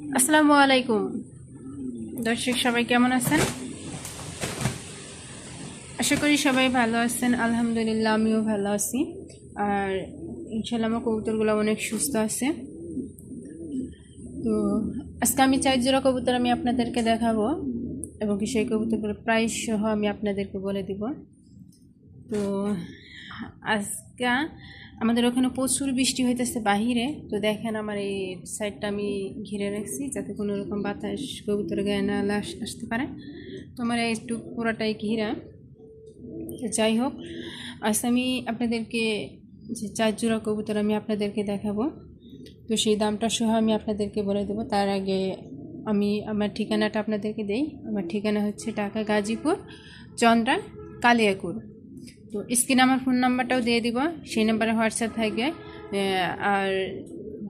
আসসালামু আলাইকুম। দর্শক, সবাই কেমন আছেন? আশা করি সবাই ভালো আছেন। আলহামদুলিল্লাহ, আমিও ভালো আছি। আর ইনশাল্লাহ আমার কবুতরগুলো অনেক সুস্থ আছে। তো আজকে আমি চার জোড়া কবুতর আমি আপনাদেরকে দেখাবো এবং কি সেই কবুতরগুলো প্রাইস সহ আমি আপনাদেরকে বলে দিব। তো আজকে আমাদের ওখানে প্রচুর বৃষ্টি হইতেছে বাহিরে। তো দেখেন আমার এই সাইডটা আমি ঘিরে রাখছি যাতে কোনো রকম বাতাস, কবুতর গায়ে না আসতে পারে। তো আমার একটু পুরোটাই ঘিরা। যাই হোক, আজ আমি আপনাদেরকে যে চার জোড়া কবুতর আমি আপনাদেরকে দেখাবো। তো সেই দামটা সহ আমি আপনাদেরকে বলে দেবো। তার আগে আমি আমার ঠিকানাটা আপনাদেরকে দেই। আমার ঠিকানা হচ্ছে ঢাকা গাজীপুর চন্দ্রা কালিয়াকুর তো স্ক্রিনে আমার ফোন নাম্বারটাও দিয়ে দিব, সেই নাম্বারে হোয়াটসঅ্যাপ থাকবে আর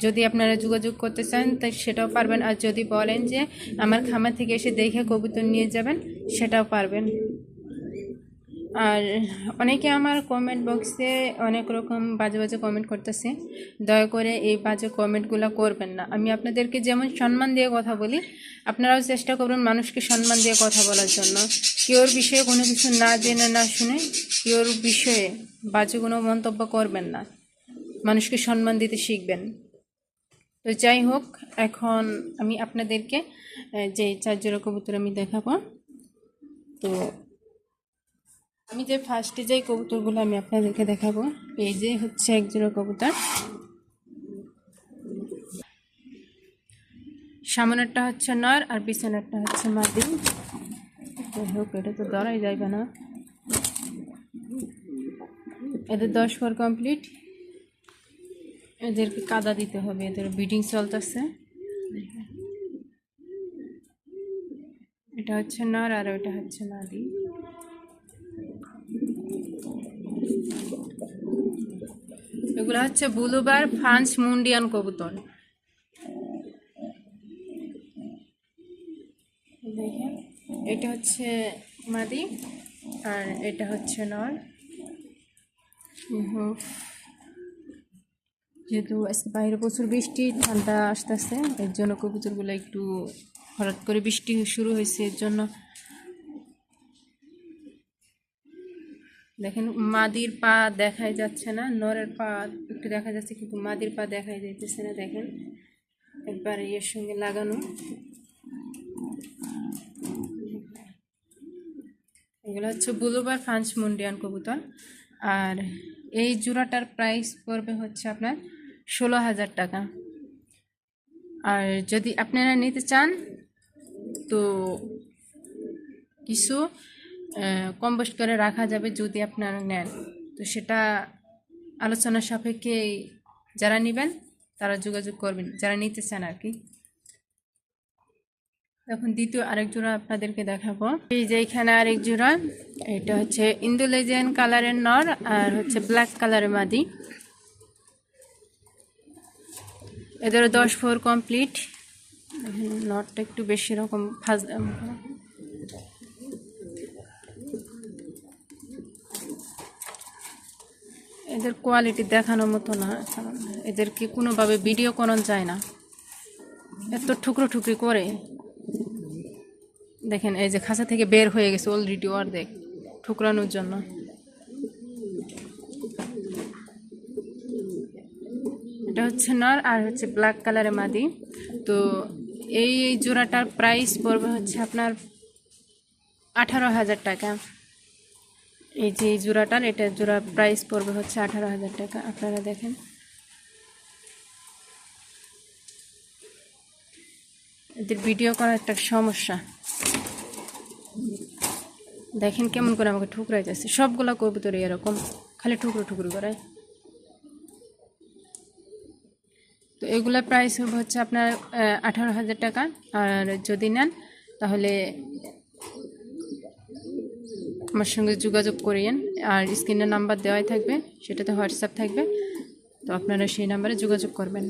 যদি আপনারা যোগাযোগ করতে চান তাই সেটাও পারবেন। আর যদি বলেন যে আমার খামার থেকে এসে দেখে কবুতর নিয়ে যাবেন, সেটাও পারবেন। আর অনেকে আমার কমেন্ট বক্সে অনেক রকম বাজে বাজে কমেন্ট করতেছে। দয়া করে এই বাজে কমেন্টগুলো করবেন না। আমি আপনাদেরকে যেমন সম্মান দিয়ে কথা বলি, আপনারাও চেষ্টা করুন মানুষকে সম্মান দিয়ে কথা বলার জন্য। কেউর বিষয়ে কোনো কিছু না জেনে, না শুনে কেউর বিষয়ে বাজে কোনো মন্তব্য করবেন না। মানুষকে সম্মান দিতে শিখবেন। তো যাই হোক, এখন আমি আপনাদেরকে যে চার জোড়া কবুতর আমি দেখাবো। তো আমি যে ফার্স্টে যে কবুতরগুলো আমি আপনাদেরকে দেখাবো, এই যে হচ্ছে এক জোড়া কবুতর। সামনেরটা হচ্ছে নর আর পিছনেরটা হচ্ছে মাদি। যাই হোক এটা তো ধরাই যাইবে না। এদের দশ পর কমপ্লিট এদেরকে কাদা দিতে হবে, এদের বিডিং চলতেছে। এটা হচ্ছে নর আর ওটা হচ্ছে মাদি। এগুলো হচ্ছে বুলুবার, ফ্রান্স, মুন্ডিয়ান কবুতর। এটা হচ্ছে মাদি আর এটা হচ্ছে নর। যেহেতু বাইরে প্রচুর বৃষ্টি, ঠান্ডা আসতেছে, এর জন্য কবুতরগুলো একটু হঠাৎ করে বৃষ্টি শুরু হয়েছে, এর জন্য দেখেন মাদির পা দেখাই যাচ্ছে না, নরের পা একটু দেখা যাচ্ছে, কিন্তু মাদির পা দেখাই যাইতেছে না, দেখেন। একবার এর সঙ্গে লাগানো। এগুলো হচ্ছে বুলুবার ফ্রান্স মুন্ডিয়ান কবুতর। আর এই জোড়াটার প্রাইস পড়বে হচ্ছে আপনার ষোলো হাজার টাকা। আর যদি আপনারা নিতে চান, তো কিছু কম বেশ করে রাখা যাবে যদি আপনারা নেন। তো সেটা আলোচনা সাপেক্ষে যারা নেবেন, তারা যোগাযোগ করবেন, যারা নিতে চান আর কি। এখন দ্বিতীয় আরেক জোড়া আপনাদেরকে দেখাবো। এই যে এখানে আরেক জোড়া, এটা হচ্ছে ইন্দোলেজিয়ান কালারের নর আর হচ্ছে ব্ল্যাক কালারের মাদি। এদের দশ ফোর কমপ্লিট। নটটা একটু বেশি রকম ফাজ এদের কোয়ালিটি দেখানোর মতো না এদেরকে কোনোভাবে ভিডিও করানো যায় না। এত ঠুকরো ঠুকরি করে। দেখেন, এই যে খাঁচা থেকে বের হয়ে গেছে অলরেডি অর্ধেক ঠুকরানোর জন্য। এটা হচ্ছে নর আর হচ্ছে ব্ল্যাক কালারের মাদি। তো এই জোড়াটার প্রাইস পড়বে হচ্ছে আপনার আঠারো হাজার টাকা। এই যে এই জোড়াটার, এটা জোড়া প্রাইস পড়বে হচ্ছে আঠারো হাজার টাকা। আপনারা দেখেন। এদের ভিডিও করা একটা সমস্যা। দেখেন কেমন করে আমাকে ঠুকরাই যাচ্ছে। সবগুলো সবগুলা কবুতর এরকম, খালি ঠুকরো ঠুকরো করে তো এগুলা প্রাইস হচ্ছে আপনার আঠারো হাজার টাকা। আর যদি নেন, তাহলে আমার সঙ্গে যোগাযোগ করিয়েন। আর স্ক্রিনের নাম্বার দেওয়াই থাকবে, সেটাতে হোয়াটসঅ্যাপ থাকবে। তো আপনারা সেই নাম্বারে যোগাযোগ করবেন।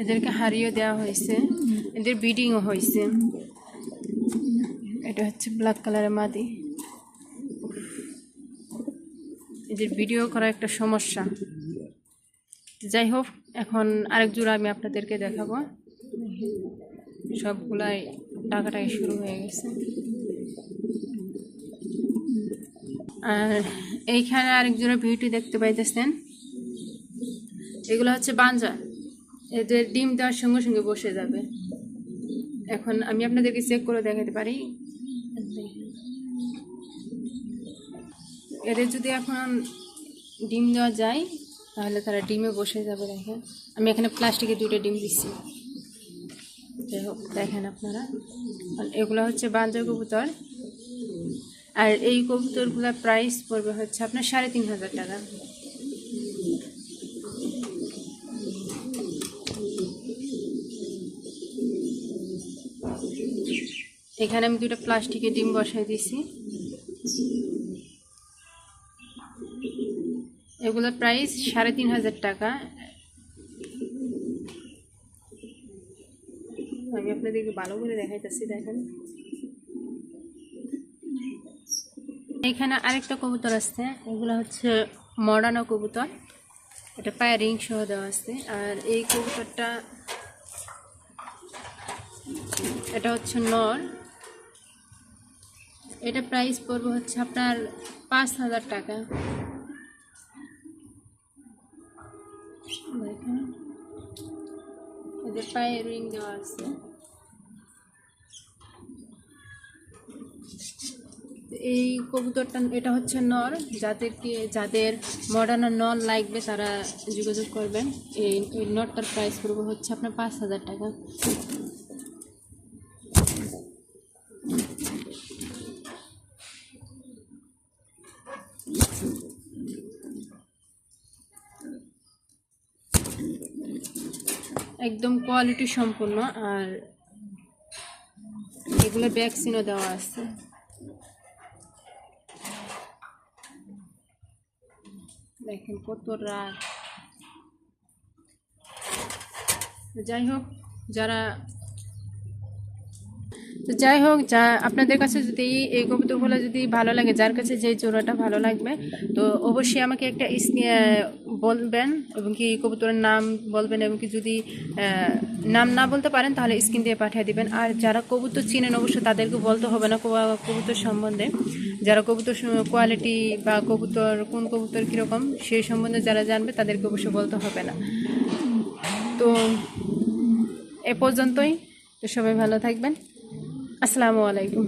এদেরকে হারিয়ে দেওয়া হয়েছে। এদের ব্রিডিংও হয়েছে। এটা হচ্ছে ব্ল্যাক কালারের মাদি। এদের ভিডিও করা একটা সমস্যা। যাই হোক, এখন আরেক জোড়া আমি আপনাদেরকে দেখাবো। সবগুলাই টাকাটাই শুরু হয়ে গেছে। আর এইখানে আরেক জোড়া বিউটি দেখতে পাইতেছেন। এগুলো হচ্ছে বাঞ্জা। এদের ডিম দেওয়ার সঙ্গে সঙ্গে বসে যাবে। এখন আমি আপনাদেরকে চেক করে দেখাতে পারি। এদের যদি এখন ডিম দেওয়া যায় তাহলে তারা ডিমে বসে যাবে, দেখেন। আমি এখানে প্লাস্টিকে দুটো ডিম দিচ্ছি। যাই হোক, দেখেন আপনারা। এগুলো হচ্ছে বাঞ্জা কবুতর। আর এই কবুতরগুলোর প্রাইস পড়বে হচ্ছে আপনার সাড়ে তিন হাজার টাকা। এখানে আমি দুটো প্লাস্টিকের ডিম বসাই দিয়েছি এগুলোর প্রাইস সাড়ে তিন হাজার টাকা। আমি আপনাদেরকে ভালো করে দেখাইতেছি, দেখেন। এখানে আরেকটা কবুতর আসছে, এগুলো হচ্ছে মডার্ন কবুতর। এটা পায়ে রিং সহ দেওয়া আসছে আর এই কবুতরটা, এটা হচ্ছে নর। এটা প্রাইস পড়বে হচ্ছে আপনার পাঁচ হাজার টাকা। দেখেন এদের পায়ে রিং দেওয়া আছে এই কবুতরটা, এটা হচ্ছে নর। যাদেরকে, যাদের মডার্ন নর লাগবে, তারা যোগাযোগ করবেন। এই নরটার প্রাইস পড়বে হচ্ছে আপনার পাঁচ হাজার টাকা। একদম কোয়ালিটি সম্পূর্ণ আর এগুলো ভ্যাকসিনও দেওয়া আছে। দেখেন কত রাত যাই হোক যারা তো যাই হোক, যা আপনাদের কাছে যদি এই কবুতরগুলো যদি ভালো লাগে, যার কাছে যে জোড়াটা ভালো লাগবে, তো অবশ্যই আমাকে একটা বলবেন এবং কি কবুতরের নাম বলবেন এবং কি যদি নাম না বলতে পারেন, তাহলে স্ক্রিন দিয়ে পাঠিয়ে দিবেন। আর যারা কবুতর চিনেন অবশ্য তাদেরকে বলতে হবে না কবা- কবুতর সম্বন্ধে। যারা কবুতর কোয়ালিটি বা কবুতর, কোন কবুতর কীরকম, সেই সম্বন্ধে যারা জানবে, তাদেরকে অবশ্য বলতে হবে না। তো, এ পর্যন্তই। তো সবাই ভালো থাকবেন। আসসালামু আলাইকুম।